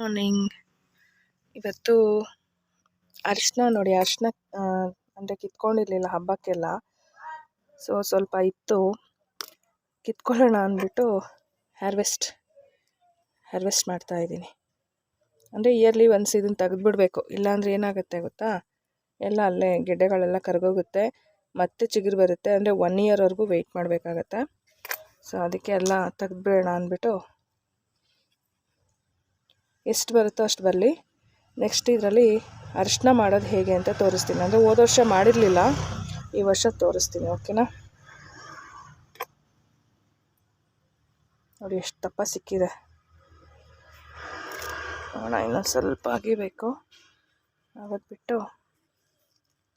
Morning ಇವತ್ತು ಅರಿಶಿನ ನೋಡಿ, ಅರಿಶಿನ ಅಂದರೆ ಕಿತ್ಕೊಂಡಿರಲಿಲ್ಲ ಹಬ್ಬಕ್ಕೆಲ್ಲ. ಸೊ ಸ್ವಲ್ಪ ಇತ್ತು. ಕಿತ್ಕೊಳ್ಳೋಣ ಅಂದ್ಬಿಟ್ಟು ಹ್ಯಾರ್ವೆಸ್ಟ್ ಹಾರ್ವೆಸ್ಟ್ ಮಾಡ್ತಾ ಇದ್ದೀನಿ. ಅಂದರೆ ಇಯರ್ಲಿ ಒನ್ಸ್ ಇದನ್ನು ತೆಗೆದುಬಿಡ್ಬೇಕು. ಇಲ್ಲಾಂದರೆ ಏನಾಗುತ್ತೆ ಗೊತ್ತಾ? ಎಲ್ಲ ಅಲ್ಲೇ ಗೆಡ್ಡೆಗಳೆಲ್ಲ ಕರಗೋಗುತ್ತೆ. ಮತ್ತೆ ಚಿಗುರು ಬರುತ್ತೆ. ಅಂದರೆ ಒನ್ ಇಯರ್ವರೆಗೂ ವೆಯ್ಟ್ ಮಾಡಬೇಕಾಗತ್ತೆ? ಸೊ ಅದಕ್ಕೆ ಎಲ್ಲ ತೆಗೆದ್ಬಿಡೋಣ ಅಂದ್ಬಿಟ್ಟು ಎಷ್ಟು ಬರುತ್ತೋ ಅಷ್ಟು ಬರಲಿ. ನೆಕ್ಸ್ಟ್ ಇದರಲ್ಲಿ ಅರಿಶಿನ ಮಾಡೋದು ಹೇಗೆ ಅಂತ ತೋರಿಸ್ತೀನಿ. ಅಂದರೆ ಹೋದ ವರ್ಷ ಮಾಡಿರಲಿಲ್ಲ, ಈ ವರ್ಷ ತೋರಿಸ್ತೀನಿ ಓಕೆನಾ ನೋಡಿ ಎಷ್ಟು ದಪ್ಪ ಸಿಕ್ಕಿದೆ. ನೋಡೋಣ, ಇನ್ನೊಂದು ಸ್ವಲ್ಪ ಅಗಿಬೇಕು. ಬಿಟ್ಟು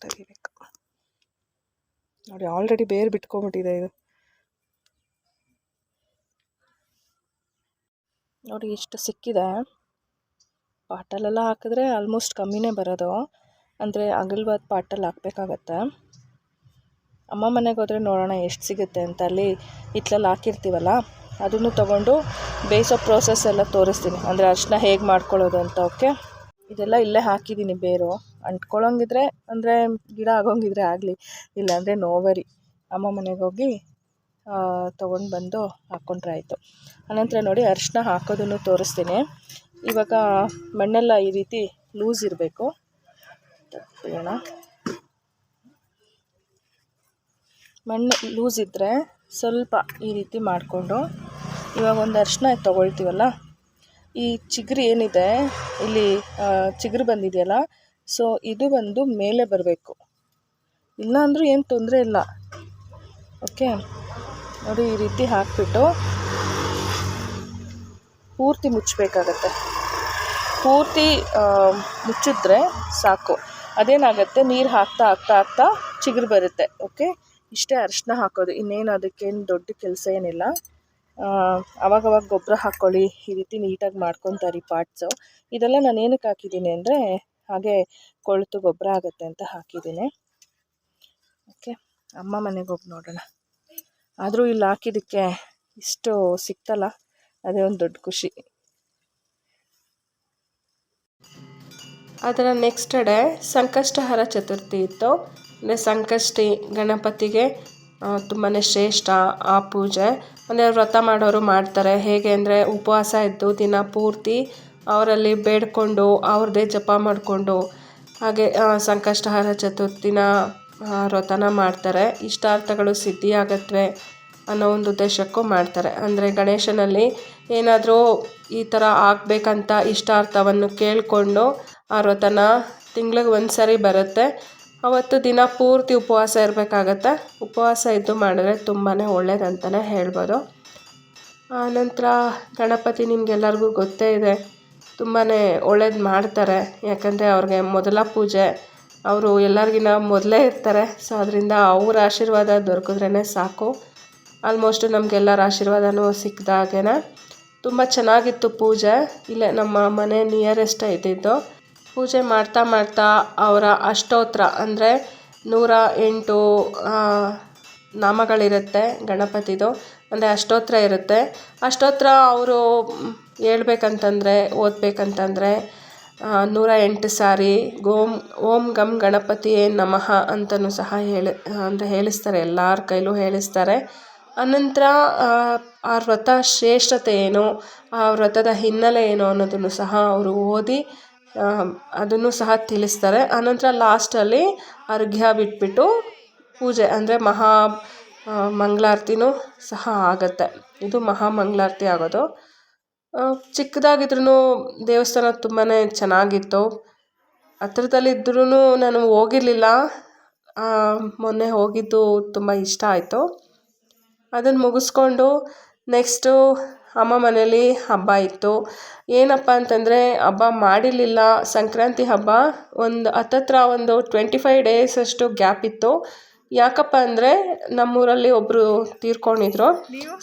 ತೆಗಿಬೇಕು. ನೋಡಿ ಆಲ್ರೆಡಿ ಬೇರೆ ಬಿಟ್ಕೊಂಬಿಟ್ಟಿದೆ ಇದು. ನೋಡಿ, ಎಷ್ಟು ಸಿಕ್ಕಿದೆ. ಪಾಟಲ್ಲೆಲ್ಲ ಹಾಕಿದ್ರೆ ಆಲ್ಮೋಸ್ಟ್ ಕಮ್ಮಿನೇ ಬರೋದು. ಅಂದರೆ ಅಗಲವಾದ ಪಾಟಲ್ಲಿ ಹಾಕ್ಬೇಕಾಗತ್ತೆ. ಅಮ್ಮ ಮನೆಗೆ ಹೋದರೆ ನೋಡೋಣ ಎಷ್ಟು ಸಿಗುತ್ತೆ ಅಂತ ಅಲ್ಲಿ ಹಿತ್ತಲಲ್ಲಿ ಹಾಕಿರ್ತೀವಲ್ಲ, ಅದನ್ನು ತೊಗೊಂಡು ಬೇಯಿಸೋ ಪ್ರೋಸೆಸ್ ಎಲ್ಲ ತೋರಿಸ್ತೀನಿ. ಅಂದರೆ ಅರ್ಶಿನ ಹೇಗೆ ಮಾಡ್ಕೊಳ್ಳೋದು ಅಂತ, ಓಕೆ? ಇದೆಲ್ಲ ಇಲ್ಲೇ ಹಾಕಿದ್ದೀನಿ ಬೇರು. ಅಂಟ್ಕೊಳ್ಳೋಂಗಿದ್ರೆ ಅಂದರೆ ಗಿಡ ಆಗೋಂಗಿದ್ರೆ ಆಗಲಿ, ಇಲ್ಲಾಂದರೆ ನೋವರಿ. ಅಮ್ಮ ಮನೆಗೆ ಹೋಗಿ ತೊಗೊಂಡು ಬಂದು ಹಾಕ್ಕೊಂಡ್ರೆ ಆಯಿತು. ಅನಂತರ ನೋಡಿ ಅರಿಶಿನ ಹಾಕೋದನ್ನು ತೋರಿಸ್ತೀನಿ. ಇವಾಗ ಮಣ್ಣೆಲ್ಲ ಈ ರೀತಿ ಲೂಸ್ ಇರಬೇಕು. ತೆಗೆಯೋಣ ಮಣ್ಣು ಲೂಸ್ ಇದ್ದರೆ ಸ್ವಲ್ಪ ಈ ರೀತಿ ಮಾಡಿಕೊಂಡು ಇವಾಗ ಒಂದು ಅರಿಶಿನ ತೊಗೊಳ್ತೀವಲ್ಲ, ಈ ಚಿಗುರು ಏನಿದೆ, ಇಲ್ಲಿ ಚಿಗುರು ಬಂದಿದೆಯಲ್ಲ, ಸೊ ಇದು ಬಂದು ಮೇಲೆ ಬರಬೇಕು. ಇಲ್ಲ ಅಂದರೂ ಏನು ತೊಂದರೆ ಇಲ್ಲ. ಓಕೆ? ನೋಡಿ ಈ ರೀತಿ ಹಾಕಿಬಿಟ್ಟು ಪೂರ್ತಿ ಮುಚ್ಚಬೇಕಾಗತ್ತೆ ಪೂರ್ತಿ ಮುಚ್ಚಿದ್ರೆ ಸಾಕು. ಅದೇನಾಗುತ್ತೆ? ನೀರು ಹಾಕ್ತಾ ಹಾಕ್ತಾ ಹಾಕ್ತಾ ಚಿಗುರು ಬರುತ್ತೆ ಓಕೆ ಇಷ್ಟೇ ಅರಿಶಿನ ಹಾಕೋದು. ಇನ್ನೇನು ಅದಕ್ಕೇನು ದೊಡ್ಡ ಕೆಲಸ ಏನಿಲ್ಲ. ಅವಾಗವಾಗ ಗೊಬ್ಬರ ಹಾಕ್ಕೊಳ್ಳಿ ಈ ರೀತಿ ನೀಟಾಗಿ ಮಾಡ್ಕೊತಾರೆ ಈ ಪಾರ್ಟ್ಸು ಇದೆಲ್ಲ ನಾನು ಏನಕ್ಕೆ ಹಾಕಿದ್ದೀನಿ ಅಂದರೆ, ಹಾಗೆ ಕೊಳೆತು ಗೊಬ್ಬರ ಆಗುತ್ತೆ ಅಂತ ಹಾಕಿದ್ದೀನಿ. ಓಕೆ ಅಮ್ಮ ಮನೆಗೆ ಹೋಗಿ ನೋಡೋಣ. ಆದರೂ ಇಲ್ಲಿ ಹಾಕಿದ್ದಕ್ಕೆ ಇಷ್ಟು ಸಿಕ್ತಲ್ಲ, ಅದೇ ಒಂದು ದೊಡ್ಡ ಖುಷಿ. ಅದರ ನೆಕ್ಸ್ಟ್ ಡೇ ಸಂಕಷ್ಟಹರ ಚತುರ್ಥಿ ಇತ್ತು. ಅಂದರೆ ಸಂಕಷ್ಟಿ ಗಣಪತಿಗೆ ತುಂಬಾ ಶ್ರೇಷ್ಠ ಆ ಪೂಜೆ. ಅಂದರೆ ವ್ರತ ಮಾಡೋರು ಮಾಡ್ತಾರೆ. ಹೇಗೆ ಅಂದರೆ ಉಪವಾಸ ಇದ್ದು ದಿನ ಪೂರ್ತಿ ಅವರಲ್ಲಿ ಬೇಡ್ಕೊಂಡು ಅವ್ರದ್ದೇ ಜಪ ಮಾಡಿಕೊಂಡು ಹಾಗೆ ಸಂಕಷ್ಟಹರ ಚತುರ್ಥಿನ ವ್ರತನ ಮಾಡ್ತಾರೆ. ಇಷ್ಟಾರ್ಥಗಳು ಸಿದ್ಧಿಯಾಗತ್ವೆ ಅನ್ನೋ ಒಂದು ಉದ್ದೇಶಕ್ಕೂ ಮಾಡ್ತಾರೆ. ಅಂದರೆ ಗಣೇಶನಲ್ಲಿ ಏನಾದರೂ ಈ ಥರ ಆಗಬೇಕಂತ ಇಷ್ಟಾರ್ಥವನ್ನು ಕೇಳಿಕೊಂಡು ಆ ವ್ರತನ ತಿಂಗ್ಳಿಗೆ ಒಂದು ಸರಿ ಬರುತ್ತೆ. ಅವತ್ತು ದಿನ ಪೂರ್ತಿ ಉಪವಾಸ ಇರಬೇಕಾಗತ್ತೆ? ಉಪವಾಸ ಇದ್ದು ಮಾಡಿದ್ರೆ ತುಂಬಾ ಒಳ್ಳೇದಂತಲೇ ಹೇಳ್ಬೋದು. ಆನಂತರ ಗಣಪತಿ ನಿಮಗೆಲ್ಲರಿಗೂ ಗೊತ್ತೇ ಇದೆ. ತುಂಬಾ ಒಳ್ಳೇದು ಮಾಡ್ತಾರೆ. ಯಾಕಂದರೆ ಅವ್ರಿಗೆ ಮೊದಲ ಪೂಜೆ. ಅವರು ಎಲ್ಲರಿಗಿನ ಮೊದಲೇ ಇರ್ತಾರೆ. ಸೊ, ಅದರಿಂದ ಅವ್ರ ಆಶೀರ್ವಾದ ದೊರಕಿದ್ರೇ ಸಾಕು. ಆಲ್ಮೋಸ್ಟ್ ನಮಗೆಲ್ಲರ ಆಶೀರ್ವಾದನೂ ಸಿಕ್ಕಿದಾಗೇನೆ ತುಂಬ ಚೆನ್ನಾಗಿತ್ತು ಪೂಜೆ. ಇಲ್ಲೇ ನಮ್ಮ ಮನೆ ನಿಯರೆಸ್ಟ್ ಇದ್ದಿದ್ದು ಪೂಜೆ ಮಾಡ್ತಾ ಮಾಡ್ತಾ ಅವರ ಅಷ್ಟೋತ್ರ ಅಂದರೆ ನೂರ ಎಂಟು ನಾಮಗಳಿರುತ್ತೆ ಗಣಪತಿದು. ಅಂದರೆ ಅಷ್ಟೋತ್ರ ಇರುತ್ತೆ. ಅಷ್ಟೋತ್ರ ಅವರು ಹೇಳ್ಬೇಕಂತಂದರೆ, ಓದಬೇಕಂತಂದರೆ ನೂರ ಎಂಟು ಸಾರಿ ಗೋಮ್ ಓಂ ಗಂ ಗಣಪತಿಯೇ ನಮಃ ಅಂತಲೂ ಸಹ ಹೇಳಿ, ಅಂದರೆ ಹೇಳಿಸ್ತಾರೆ. ಎಲ್ಲರ ಕೈಲೂ ಹೇಳಿಸ್ತಾರೆ. ಅನಂತರ ಆ ವ್ರತ ಶ್ರೇಷ್ಠತೆ ಏನು, ಆ ವ್ರತದ ಹಿನ್ನೆಲೆ ಏನು ಅನ್ನೋದನ್ನು ಸಹ ಅವರು ಓದಿ ಅದನ್ನು ಸಹ ತಿಳಿಸ್ತಾರೆ. ಆನಂತರ ಲಾಸ್ಟಲ್ಲಿ ಅರ್ಘ್ಯ ಬಿಟ್ಬಿಟ್ಟು ಪೂಜೆ ಅಂದರೆ ಮಹಾ ಮಂಗಳಾರತಿನೂ ಸಹ ಆಗುತ್ತೆ. ಇದು ಮಹಾ ಮಂಗಳಾರತಿ ಆಗೋದು. ಚಿಕ್ಕದಾಗಿದ್ರೂ ದೇವಸ್ಥಾನ ತುಂಬಾ ಚೆನ್ನಾಗಿತ್ತು. ಹತ್ರದಲ್ಲಿದ್ರೂ ನಾನು ಹೋಗಿರಲಿಲ್ಲ. ಮೊನ್ನೆ ಹೋಗಿದ್ದು ತುಂಬ ಇಷ್ಟ ಆಯಿತು. ಅದನ್ನು ಮುಗಿಸ್ಕೊಂಡು ನೆಕ್ಸ್ಟು ಅಮ್ಮ ಮನೇಲಿ ಹಬ್ಬ ಇತ್ತು. ಏನಪ್ಪ ಅಂತಂದರೆ ಹಬ್ಬ ಮಾಡಿರಲಿಲ್ಲ. ಸಂಕ್ರಾಂತಿ ಹಬ್ಬ ಒಂದು ಹತ್ತತ್ರ ಒಂದು ಟ್ವೆಂಟಿ ಫೈವ್ ಡೇಸ್ ಅಷ್ಟು ಗ್ಯಾಪ್ ಇತ್ತು. ಯಾಕಪ್ಪ ಅಂದರೆ ನಮ್ಮೂರಲ್ಲಿ ಒಬ್ಬರು ತೀರ್ಕೊಂಡಿದ್ರು.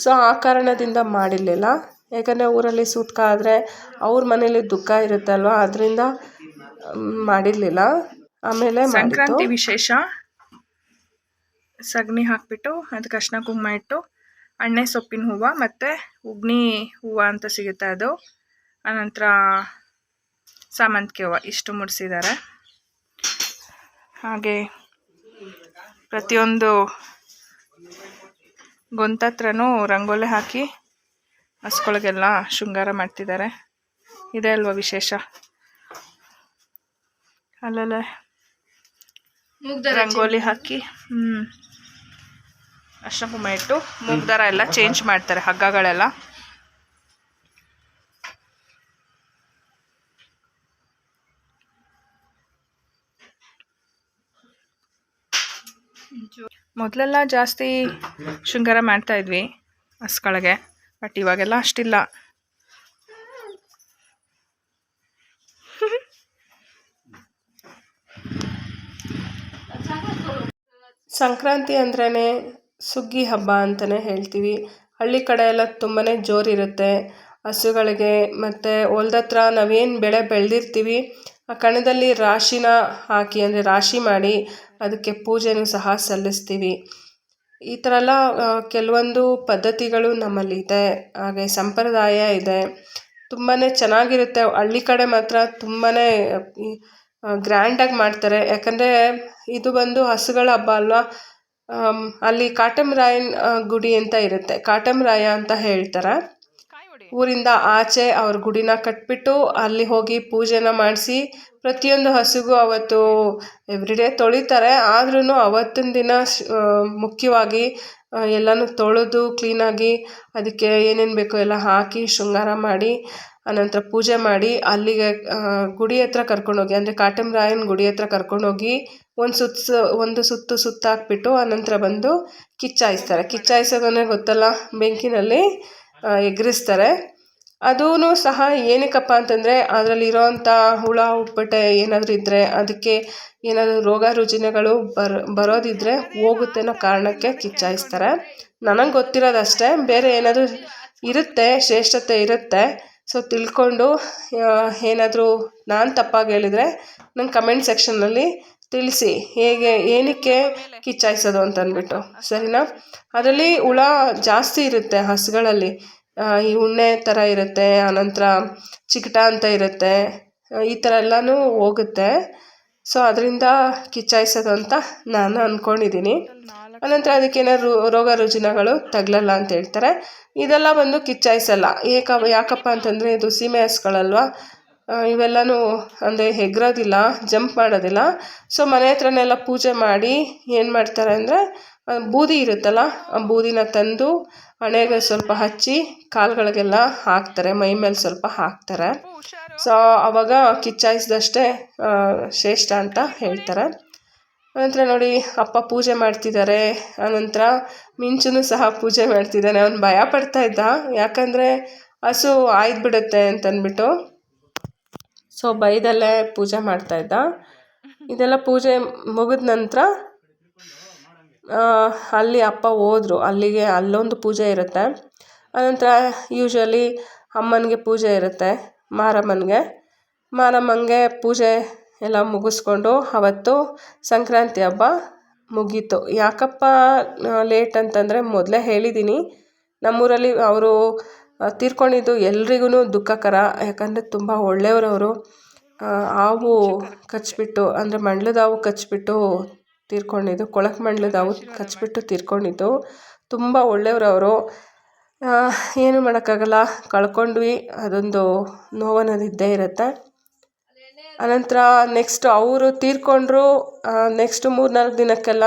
ಸೊ ಆ ಕಾರಣದಿಂದ ಮಾಡಿರಲಿಲ್ಲ. ಯಾಕಂದರೆ ಊರಲ್ಲಿ ಸೂತ್ಕ ಆದರೆ ಅವ್ರ ಮನೇಲಿ ದುಃಖ ಇರುತ್ತಲ್ವ? ಅದರಿಂದ ಮಾಡಿರಲಿಲ್ಲ. ಆಮೇಲೆ ಸಂಕ್ರಾಂತಿ ವಿಶೇಷ. ಸಗಣಿ ಹಾಕಿಬಿಟ್ಟು ಅದಕ್ಕೆ ಅರ್ಶಿನ ಕುಂಕುಮ ಇಟ್ಟು ಅಣ್ಣೆ ಸೊಪ್ಪಿನ ಹೂವು ಮತ್ತು ಉಗ್ನಿ ಹೂವು ಅಂತ ಸಿಗುತ್ತೆ ಅದು. ಆನಂತರ ಸಾಮಂತಿಗೆ ಹೂವು ಇಷ್ಟು ಮುಡಿಸಿದ್ದಾರೆ. ಹಾಗೆ ಪ್ರತಿಯೊಂದು ಗೊಂತತ್ರನೂ ರಂಗೋಲಿ ಹಾಕಿ ಹಸ್ಗಳಿಗೆಲ್ಲ ಶೃಂಗಾರ ಮಾಡ್ತಿದ್ದಾರೆ. ಇದೇ ಅಲ್ವಾ ವಿಶೇಷ? ಅಲ್ಲಲ್ಲೇ ರಂಗೋಲಿ ಹಾಕಿ ಹ್ಞೂ ಕುಂಕುಮ ಇಟ್ಟು ಮೂಗ್ ದಾರ ಎಲ್ಲ ಚೇಂಜ್ ಮಾಡ್ತಾರೆ, ಹಗ್ಗಗಳೆಲ್ಲ. ಮೊದಲೆಲ್ಲ ಜಾಸ್ತಿ ಶೃಂಗಾರ ಮಾಡ್ತಾ ಇದ್ವಿ ಹಸ್ಗಳಿಗೆ ಬಟ್ ಇವಾಗೆಲ್ಲ ಅಷ್ಟಿಲ್ಲ. ಸಂಕ್ರಾಂತಿ ಅಂದ್ರೇ ಸುಗ್ಗಿ ಹಬ್ಬ ಅಂತಲೇ ಹೇಳ್ತೀವಿ. ಹಳ್ಳಿ ಕಡೆ ಎಲ್ಲ ತುಂಬಾ ಜೋರಿರುತ್ತೆ ಹಸುಗಳಿಗೆ ಮತ್ತು ಹೊಲ್ದ ಹತ್ರ ನಾವೇನು ಬೆಳೆ ಬೆಳೆದಿರ್ತೀವಿ, ಆ ಕಣದಲ್ಲಿ ರಾಶಿನ ಹಾಕಿ ಅಂದರೆ ರಾಶಿ ಮಾಡಿ ಅದಕ್ಕೆ ಪೂಜೆನೂ ಸಹ ಸಲ್ಲಿಸ್ತೀವಿ. ಈ ಥರ ಎಲ್ಲ ಕೆಲವೊಂದು ಪದ್ಧತಿಗಳು ನಮ್ಮಲ್ಲಿ ಇದೆ. ಹಾಗೆ ಸಂಪ್ರದಾಯ ಇದೆ. ತುಂಬಾ ಚೆನ್ನಾಗಿರುತ್ತೆ. ಹಳ್ಳಿ ಕಡೆ ಮಾತ್ರ ತುಂಬಾ ಗ್ರ್ಯಾಂಡಾಗಿ ಮಾಡ್ತಾರೆ. ಯಾಕಂದರೆ ಇದು ಬಂದು ಹಸುಗಳ ಹಬ್ಬ ಅಲ್ವಾ? ಅಲ್ಲಿ ಕಾಟಮರಾಯನ್ ಗುಡಿ ಅಂತ ಇರುತ್ತೆ. ಕಾಟಮರಾಯ ಅಂತ ಹೇಳ್ತಾರೆ. ಊರಿಂದ ಆಚೆ ಅವ್ರ ಗುಡಿನ ಕಟ್ಬಿಟ್ಟು ಅಲ್ಲಿ ಹೋಗಿ ಪೂಜೆನ ಮಾಡಿಸಿ ಪ್ರತಿಯೊಂದು ಹಸುಗೂ ಅವತ್ತು ಎವ್ರಿಡೇ ತೊಳಿತಾರೆ. ಆದ್ರೂ ಅವತ್ತಿನ ದಿನ ಮುಖ್ಯವಾಗಿ ಎಲ್ಲನೂ ತೊಳೆದು ಕ್ಲೀನಾಗಿ ಅದಕ್ಕೆ ಏನೇನು ಬೇಕೋ ಎಲ್ಲ ಹಾಕಿ ಶೃಂಗಾರ ಮಾಡಿ ಅನಂತರ ಪೂಜೆ ಮಾಡಿ ಅಲ್ಲಿಗೆ ಗುಡಿ ಹತ್ರ ಕರ್ಕೊಂಡೋಗಿ, ಅಂದರೆ ಕಾಟಮರಾಯನ ಗುಡಿ ಹತ್ರ ಕರ್ಕೊಂಡೋಗಿ ಒಂದು ಸುತ್ತ ಒಂದು ಸುತ್ತು ಸುತ್ತಾಕ್ಬಿಟ್ಟು ಆನಂತರ ಬಂದು ಕಿಚ್ಚಾಯಿಸ್ತಾರೆ. ಕಿಚ್ಚಾಯಿಸೋದನ್ನೇ ಗೊತ್ತಲ್ಲ, ಬೆಂಕಿನಲ್ಲಿ ಎಗರಿಸ್ತಾರೆ. ಅದೂ ಸಹ ಏನಕ್ಕಪ್ಪ ಅಂತಂದರೆ ಅದರಲ್ಲಿ ಇರೋವಂಥ ಹುಳ, ಉಪ್ಪಟೆ ಏನಾದರೂ ಇದ್ದರೆ ಅದಕ್ಕೆ ಏನಾದರೂ ರೋಗ ರುಜಿನಗಳು ಬರ್ ಬರೋದಿದ್ದರೆ ಹೋಗುತ್ತೆ ಅನ್ನೋ ಕಾರಣಕ್ಕೆ ಕಿಚ್ಚಾಯಿಸ್ತಾರೆ. ನನಗೆ ಗೊತ್ತಿರೋದಷ್ಟೇ, ಬೇರೆ ಏನಾದರೂ ಇರುತ್ತೆ, ಶ್ರೇಷ್ಠತೆ ಇರುತ್ತೆ ಸೊ ತಿಳ್ಕೊಂಡು ಏನಾದರೂ ನಾನು ತಪ್ಪಾಗಿ ಹೇಳಿದರೆ ನನ್ನ ಕಮೆಂಟ್ ಸೆಕ್ಷನ್ನಲ್ಲಿ ತಿಳಿಸಿ. ಹೇಗೆ, ಏನಕ್ಕೆ ಕಿಚ್ಚಾಯಿಸೋದು ಅಂತ ಅಂದ್ಬಿಟ್ಟು ಸರಿನಾ? ಅದರಲ್ಲಿ ಹುಳ ಜಾಸ್ತಿ ಇರುತ್ತೆ ಹಸುಗಳಲ್ಲಿ. ಈ ಉಣ್ಣೆ ಥರ ಇರುತ್ತೆ, ಆನಂತರ ಚಿಕಟ ಅಂತ ಇರುತ್ತೆ, ಈ ಥರ ಎಲ್ಲನೂ ಹೋಗುತ್ತೆ. ಸೊ ಅದರಿಂದ ಕಿಚ್ಚಾಯಿಸೋದು ಅಂತ ನಾನು ಅಂದ್ಕೊಂಡಿದ್ದೀನಿ ಅನಂತರ ಅದಕ್ಕೇನಾದ್ರು ರೋಗ ರುಜಿನಗಳು ತಗಲಲ್ಲ ಅಂತ ಹೇಳ್ತಾರೆ. ಇದೆಲ್ಲ ಬಂದು ಕಿಚ್ಚಾಯಿಸಲ್ಲ. ಏಕ ಯಾಕಪ್ಪ ಅಂತಂದರೆ ಇದು ಸೀಮೆ ಹಸ್ಗಳಲ್ವಾ ಇವೆಲ್ಲನೂ ಅಂದರೆ ಹೆಗ್ರೋದಿಲ್ಲ, ಜಂಪ್ ಮಾಡೋದಿಲ್ಲ. ಸೊ ಮನೆ ಹತ್ರನೆಲ್ಲ ಪೂಜೆ ಮಾಡಿ ಏನು ಮಾಡ್ತಾರೆ ಅಂದರೆ ಬೂದಿ ಇರುತ್ತಲ್ಲ, ಆ ಬೂದಿನ ತಂದು ಹಣೆಗೆ ಸ್ವಲ್ಪ ಹಚ್ಚಿ ಕಾಲುಗಳಿಗೆಲ್ಲ ಹಾಕ್ತಾರೆ, ಮೈ ಮೇಲೆ ಸ್ವಲ್ಪ ಹಾಕ್ತಾರೆ. ಸೊ ಅವಾಗ ಕಿಚ್ಚಾಯಿಸಿದಷ್ಟೇ ಶ್ರೇಷ್ಠ ಅಂತ ಹೇಳ್ತಾರೆ. ಅನಂತರ ನೋಡಿ ಅಪ್ಪ ಪೂಜೆ ಮಾಡ್ತಿದ್ದಾರೆ. ಆನಂತರ ಮಿಂಚುನು ಸಹ ಪೂಜೆ ಮಾಡ್ತಿದ್ದಾನೆ. ಅವನು ಭಯ ಪಡ್ತಾ ಇದ್ದ. ಯಾಕಂದರೆ ಹಸು ಆಯ್ದು ಬಿಡುತ್ತೆ ಅಂತಂದ್ಬಿಟ್ಟು ಸೊ ಬೈದಲ್ಲೇ ಪೂಜೆ ಮಾಡ್ತಾ ಇದ್ದ. ಇದೆಲ್ಲ ಪೂಜೆ ಮುಗಿದ ನಂತರ ಅಲ್ಲಿ ಅಪ್ಪ ಹೋದರು. ಅಲ್ಲಿಗೆ ಅಲ್ಲೊಂದು ಪೂಜೆ ಇರುತ್ತೆ. ಆನಂತರ ಯೂಶ್ವಲಿ ಅಮ್ಮನಿಗೆ ಪೂಜೆ ಇರುತ್ತೆ, ಮಾರಮ್ಮನಿಗೆ. ಮಾರಮ್ಮನಿಗೆ ಪೂಜೆ ಎಲ್ಲ ಮುಗಿಸ್ಕೊಂಡು ಅವತ್ತು ಸಂಕ್ರಾಂತಿ ಹಬ್ಬ ಮುಗೀತು. ಯಾಕಪ್ಪ ಲೇಟ್ ಅಂತಂದರೆ ಮೊದಲೇ ಹೇಳಿದ್ದೀನಿ ನಮ್ಮೂರಲ್ಲಿ ಅವರು ತೀರ್ಕೊಂಡಿದ್ದು ಎಲ್ರಿಗೂ ದುಃಖಕರ, ಯಾಕಂದರೆ ತುಂಬ ಒಳ್ಳೆಯವರು ಅವರು ಹಾವು ಕಚ್ಚಿಬಿಟ್ಟು ಅಂದರೆ ಮಂಡ್ಲದ ಹಾವು ಕಚ್ಬಿಟ್ಟು ತೀರ್ಕೊಂಡಿದ್ದು, ಕೊಳಕು ಮಂಡ್ಲದ ಹಾವು ಕಚ್ಬಿಟ್ಟು ತೀರ್ಕೊಂಡಿದ್ದು, ತುಂಬ ಒಳ್ಳೆಯವರು ಅವರು ಏನು ಮಾಡೋಕ್ಕಾಗಲ್ಲ, ಕಳ್ಕೊಂಡ್ವಿ, ಅದೊಂದು ನೋವು ಅನ್ನೋದು ಇದ್ದೇ ಇರುತ್ತೆ. ಅನಂತರ ನೆಕ್ಸ್ಟ್ ಅವರು ತೀರ್ಕೊಂಡ್ರು ನೆಕ್ಸ್ಟ್ ಮೂರು ನಾಲ್ಕು ದಿನಕ್ಕೆಲ್ಲ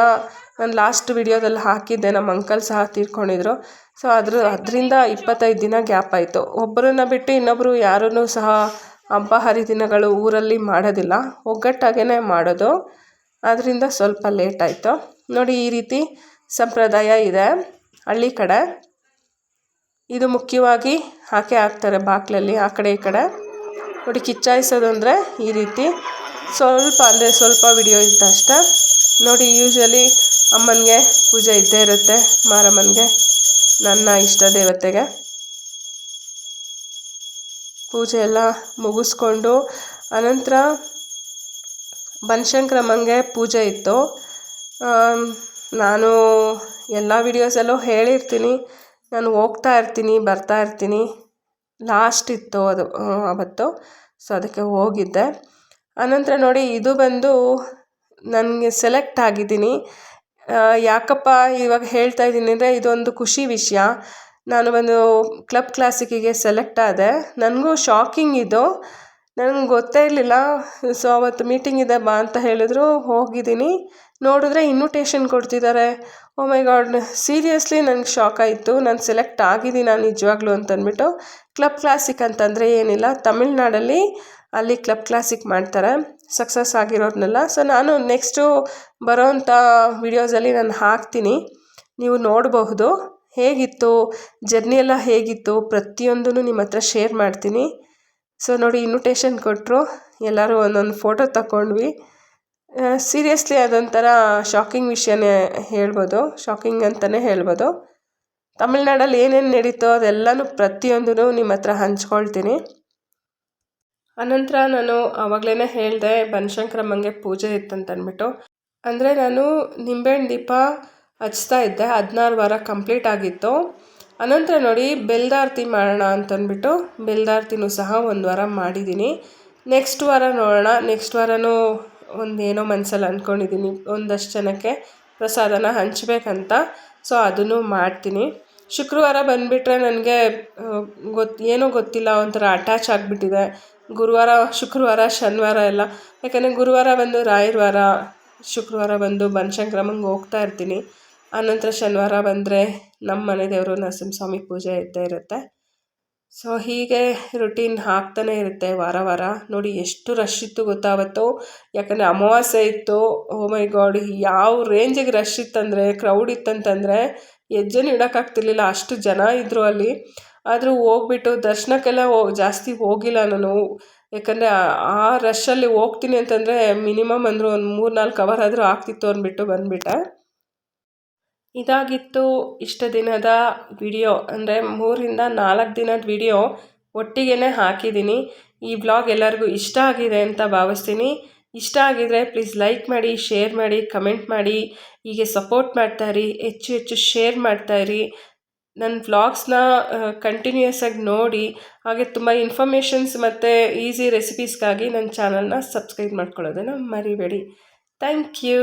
ನಾನು ಲಾಸ್ಟ್ ವಿಡಿಯೋದಲ್ಲಿ ಹಾಕಿದ್ದೆ ನಮ್ಮ ಅಂಕಲ್ ಸಹ ತೀರ್ಕೊಂಡಿದ್ರು. ಸೊ ಅದ್ರ, ಅದರಿಂದ ಇಪ್ಪತ್ತೈದು ದಿನ ಗ್ಯಾಪ್ ಆಯಿತು. ಒಬ್ಬರನ್ನ ಬಿಟ್ಟು ಇನ್ನೊಬ್ಬರು ಯಾರೂ ಸಹ ಹಬ್ಬ ಹರಿದಿನಗಳು ಊರಲ್ಲಿ ಮಾಡೋದಿಲ್ಲ. ಒಗ್ಗಟ್ಟಾಗೇ ಮಾಡೋದು. ಅದರಿಂದ ಸ್ವಲ್ಪ ಲೇಟ್ ಆಯಿತು. ನೋಡಿ, ಈ ರೀತಿ ಸಂಪ್ರದಾಯ ಇದೆ ಹಳ್ಳಿ ಕಡೆ. ಇದು ಮುಖ್ಯವಾಗಿ ಹಾಕೇ ಹಾಕ್ತಾರೆ, ಬಾಕ್ಲಲ್ಲಿ, ಆ ಕಡೆ, ಈ ಕಡೆ. ನೋಡಿ ಕಿಚ್ಚಾಯಿಸೋದು ಅಂದರೆ ಈ ರೀತಿ. ಸ್ವಲ್ಪ ಅಂದರೆ ಸ್ವಲ್ಪ ವಿಡಿಯೋ ಇತ್ತಷ್ಟೆ ನೋಡಿ ಯೂಶ್ವಲಿ ಅಮ್ಮನಿಗೆ ಪೂಜೆ ಇದ್ದೇ ಇರುತ್ತೆ, ಮಾರಮ್ಮನಿಗೆ, ನನ್ನ ಇಷ್ಟ ದೇವತೆಗೆ. ಪೂಜೆ ಎಲ್ಲ ಮುಗಿಸ್ಕೊಂಡು ಅನಂತರ ಬನಶಂಕರಮ್ಮಂಗೆ ಪೂಜೆ ಇತ್ತು. ನಾನು ಎಲ್ಲ ವಿಡಿಯೋಸಲ್ಲೂ ಹೇಳಿರ್ತೀನಿ. ನಾನು ಹೋಗ್ತಾ ಇರ್ತೀನಿ, ಬರ್ತಾ ಇರ್ತೀನಿ. ಲಾಸ್ಟ್ ಇತ್ತು ಅದು ಆವತ್ತು ಸೊ ಅದಕ್ಕೆ ಹೋಗಿದ್ದೆ. ಆನಂತರ ನೋಡಿ, ಇದು ಬಂದು ನನಗೆ ಸೆಲೆಕ್ಟ್ ಆಗಿದ್ದೀನಿ. ಯಾಕಪ್ಪ ಇವಾಗ ಹೇಳ್ತಾ ಇದ್ದೀನಿ ಅಂದರೆ ಇದೊಂದು ಖುಷಿ ವಿಷಯ. ನಾನು ಒಂದು ಕ್ಲಬ್ ಕ್ಲಾಸಿಕ್ಕಿಗೆ ಸೆಲೆಕ್ಟ್ ಆದೆ. ನನಗೂ ಶಾಕಿಂಗ್ ಇದು. ನನಗೆ ಗೊತ್ತೇ ಇರಲಿಲ್ಲ. ಸೊ ಅವತ್ತು ಮೀಟಿಂಗ್ ಇದೆ, ಬಾ ಅಂತ ಹೇಳಿದ್ರು. ಹೋಗಿದ್ದೀನಿ. ನೋಡಿದ್ರೆ ಇನ್ವಿಟೇಷನ್ ಕೊಡ್ತಿದ್ದಾರೆ. ಓ ಮೈ ಗಾಡ್ ಸೀರಿಯಸ್ಲಿ ನನಗೆ ಶಾಕ್ ಆಯಿತು. ನಾನು ಸೆಲೆಕ್ಟ್ ಆಗಿದ್ದೀನ ನಿಜವಾಗ್ಲೂ ಅಂತಂದ್ಬಿಟ್ಟು. ಕ್ಲಬ್ ಕ್ಲಾಸಿಕ್ ಅಂತಂದರೆ ಏನಿಲ್ಲ. ತಮಿಳ್ನಾಡಲ್ಲಿ ಅಲ್ಲಿ ಕ್ಲಬ್ ಕ್ಲಾಸಿಕ್ ಮಾಡ್ತಾರೆ. ಸಕ್ಸಸ್ ಆಗಿರೋದ್ನೆಲ್ಲ ಸೊ ನಾನು ನೆಕ್ಸ್ಟು ಬರೋವಂಥ ವಿಡಿಯೋಸಲ್ಲಿ ನಾನು ಹಾಕ್ತೀನಿ. ನೀವು ನೋಡಬಹುದು. ಹೇಗಿತ್ತು? ಜರ್ನಿ ಎಲ್ಲ ಹೇಗಿತ್ತು? ಪ್ರತಿಯೊಂದೂ ನಿಮ್ಮ ಹತ್ರ ಶೇರ್ ಮಾಡ್ತೀನಿ. ಸೊ ನೋಡಿ ಇನ್ವಿಟೇಷನ್ ಕೊಟ್ಟರು ಎಲ್ಲರೂ ಒಂದೊಂದು ಫೋಟೋ ತಗೊಂಡ್ವಿ ಸೀರಿಯಸ್ಲಿ ಅದೊಂಥರ ಶಾಕಿಂಗ್ ವಿಷಯನೇ ಹೇಳ್ಬೋದು. ಶಾಕಿಂಗ್ ಅಂತಲೇ ಹೇಳ್ಬೋದು. ತಮಿಳ್ನಾಡಲ್ಲಿ ಏನೇನು ನಡೀತೋ ಅದೆಲ್ಲನೂ ಪ್ರತಿಯೊಂದೂ ನಿಮ್ಮ ಹತ್ರ ಹಂಚ್ಕೊಳ್ತೀನಿ. ಅನಂತರ ನಾನು ಆವಾಗಲೇ ಹೇಳಿದೆ, ಬನಶಂಕರಮ್ಮಂಗೆ ಪೂಜೆ ಇತ್ತಂತನ್ಬಿಟ್ಟು. ಅಂದರೆ ನಾನು ನಿಂಬೆಹಣ್ಣು ದೀಪ ಹಚ್ತಾ ಇದ್ದೆ. ಹದಿನಾರು ವಾರ ಕಂಪ್ಲೀಟ್ ಆಗಿತ್ತು. ಅನಂತರ ನೋಡಿ, ಬೆಲ್ದಾರ್ತಿ ಮಾಡೋಣ ಅಂತಂದ್ಬಿಟ್ಟು ಬೆಲ್ದಾರ್ತಿನೂ ಸಹ ಒಂದು ವಾರ ಮಾಡಿದ್ದೀನಿ ನೆಕ್ಸ್ಟ್ ವಾರ ನೋಡೋಣ. ನೆಕ್ಸ್ಟ್ ವಾರನೂ ಒಂದು ಏನೋ ಮನಸ್ಸಲ್ಲಿ ಅಂದ್ಕೊಂಡಿದ್ದೀನಿ ಒಂದಷ್ಟು ಜನಕ್ಕೆ ಪ್ರಸಾದನ ಹಂಚಬೇಕಂತ. ಸೊ ಅದನ್ನು ಮಾಡ್ತೀನಿ. ಶುಕ್ರವಾರ ಬಂದುಬಿಟ್ರೆ ನನಗೆ ಗೊತ್ತು ಏನೂ ಗೊತ್ತಿಲ್ಲ, ಒಂಥರ ಅಟ್ಯಾಚ್ ಆಗಿಬಿಟ್ಟಿದೆ. ಗುರುವಾರ, ಶುಕ್ರವಾರ, ಶನಿವಾರ ಎಲ್ಲ. ಯಾಕಂದರೆ ಗುರುವಾರ ಬಂದು, ರಾಯರ್ ವಾರ, ಶುಕ್ರವಾರ ಬಂದು ಬನಶಂಕ್ರಮಂಗೆ ಹೋಗ್ತಾ ಇರ್ತೀನಿ. ಆನಂತರ ಶನಿವಾರ ಬಂದರೆ ನಮ್ಮ ಮನೆ ದೇವರು ನರಸಿಂಹಸ್ವಾಮಿ ಪೂಜೆ ಇದ್ದೇ ಇರುತ್ತೆ. ಸೊ ಹೀಗೆ ರುಟೀನ್ ಹಾಕ್ತಾನೆ ಇರುತ್ತೆ ವಾರ ವಾರ. ನೋಡಿ, ಎಷ್ಟು ರಶ್ ಇತ್ತು ಗೊತ್ತಾ ಯಾಕಂದರೆ ಅಮಾವಾಸ್ಯೆ ಇತ್ತು. ಓ ಮೈ ಗಾಡ್ ಯಾವ ರೇಂಜಿಗೆ ರಶ್ ಇತ್ತಂದರೆ ಕ್ರೌಡ್ ಇತ್ತಂತಂದರೆ ಹೆಜ್ಜೆನೂ ಇಡೋಕ್ಕಾಗ್ತಿರ್ಲಿಲ್ಲ ಅಷ್ಟು ಜನ ಇದ್ದರು ಅಲ್ಲಿ. ಆದರೂ ಹೋಗ್ಬಿಟ್ಟು ದರ್ಶನಕ್ಕೆಲ್ಲ ಹೋ, ಜಾಸ್ತಿ ಹೋಗಿಲ್ಲ ನಾನು. ಯಾಕಂದರೆ ಆ ರಶ್ಶಲ್ಲಿ ಹೋಗ್ತೀನಿ ಅಂತಂದರೆ ಮಿನಿಮಮ್ ಅಂದರೂ ಒಂದು ಮೂರು ನಾಲ್ಕು ಅವರ್ ಆದರೂ ಆಗ್ತಿತ್ತು ಅಂದ್ಬಿಟ್ಟು ಬಂದುಬಿಟ್ಟೆ. ಇದಾಗಿತ್ತು ಇಷ್ಟು ದಿನದ ವಿಡಿಯೋ, ಅಂದರೆ ಮೂರಿಂದ ನಾಲ್ಕು ದಿನದ ವಿಡಿಯೋ ಒಟ್ಟಿಗೆ ಹಾಕಿದ್ದೀನಿ. ಈ ಬ್ಲಾಗ್ ಎಲ್ಲರಿಗೂ ಇಷ್ಟ ಆಗಿದೆ ಅಂತ ಭಾವಿಸ್ತೀನಿ. ಇಷ್ಟ ಆಗಿದರೆ ಪ್ಲೀಸ್ ಲೈಕ್ ಮಾಡಿ, ಶೇರ್ ಮಾಡಿ, ಕಮೆಂಟ್ ಮಾಡಿ. ಹೀಗೆ ಸಪೋರ್ಟ್ ಮಾಡ್ತಾಯಿರಿ ಹೆಚ್ಚು ಹೆಚ್ಚು ಶೇರ್ ಮಾಡ್ತಾಯಿರಿ ನನ್ನ ವ್ಲಾಗ್ಸ್ನ ಕಂಟಿನ್ಯೂಯಸ್ ಆಗಿ ನೋಡಿ, ಹಾಗೆ ತುಂಬ ಇನ್ಫಾರ್ಮೇಷನ್ಸ್ ಮತ್ತು ಈಸಿ ರೆಸಿಪೀಸ್ಗಾಗಿ ನನ್ನ ಚಾನಲ್ನ ಸಬ್ಸ್ಕ್ರೈಬ್ ಮಾಡ್ಕೊಳ್ಳೋದನ್ನು ಮರಿಬೇಡಿ. Thank you